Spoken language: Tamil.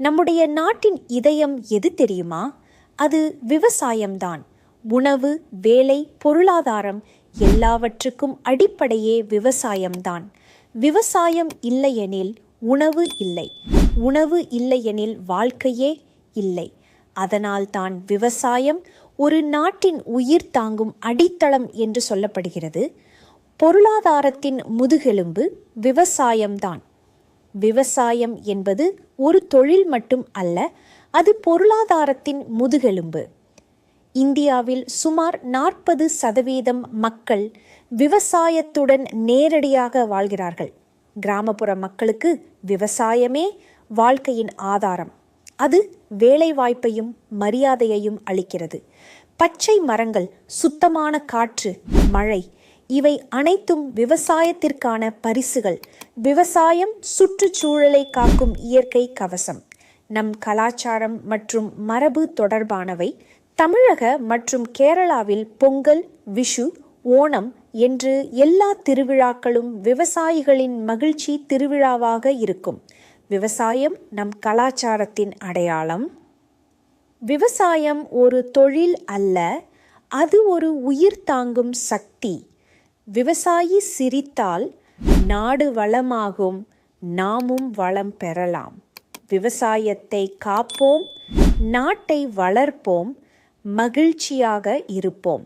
நம்முடைய நாட்டின் இதயம் எது தெரியுமா? அது விவசாயம்தான். உணவு வேலை பொருளாதாரம் எல்லாவற்றுக்கும் அடிப்படையே விவசாயம்தான். விவசாயம் இல்லையெனில் உணவு இல்லை. உணவு இல்லையெனில் வாழ்க்கையே இல்லை. அதனால்தான் விவசாயம் ஒரு நாட்டின் உயிர் தாங்கும் அடித்தளம் என்று சொல்லப்படுகிறது. பொருளாதாரத்தின் முதுகெலும்பு விவசாயம்தான். விவசாயம் என்பது ஒரு தொழில் மட்டும் அல்ல அது பொருளாதாரத்தின் முதுகெலும்பு. இந்தியாவில் சுமார் நாற்பது சதவீதம் மக்கள் விவசாயத்துடன் நேரடியாக வாழ்கிறார்கள். கிராமப்புற மக்களுக்கு விவசாயமே வாழ்க்கையின் ஆதாரம். அது வேலைவாய்ப்பையும் மரியாதையையும் அளிக்கிறது. பச்சை மரங்கள் சுத்தமான காற்று மழை இவை அனைத்தும் விவசாயத்திற்கான பரிசுகள். விவசாயம் சுற்றுச்சூழலை காக்கும் இயற்கை கவசம். நம் கலாச்சாரம் மற்றும் மரபு தொடர்பானவை தமிழக மற்றும் கேரளாவில் பொங்கல் விஷு ஓணம் என்று எல்லா திருவிழாக்களும் விவசாயிகளின் மகிழ்ச்சி திருவிழாவாக இருக்கும். விவசாயம் நம் கலாச்சாரத்தின் அடையாளம். விவசாயம் ஒரு தொழில் அல்ல அது ஒரு உயிர் தாங்கும் சக்தி. விவசாயி சிரித்தால் நாடு வளமாகும் நாமும் வளம் பெறலாம். விவசாயத்தை காப்போம் நாட்டை வளர்ப்போம் மகிழ்ச்சியாக இருப்போம்.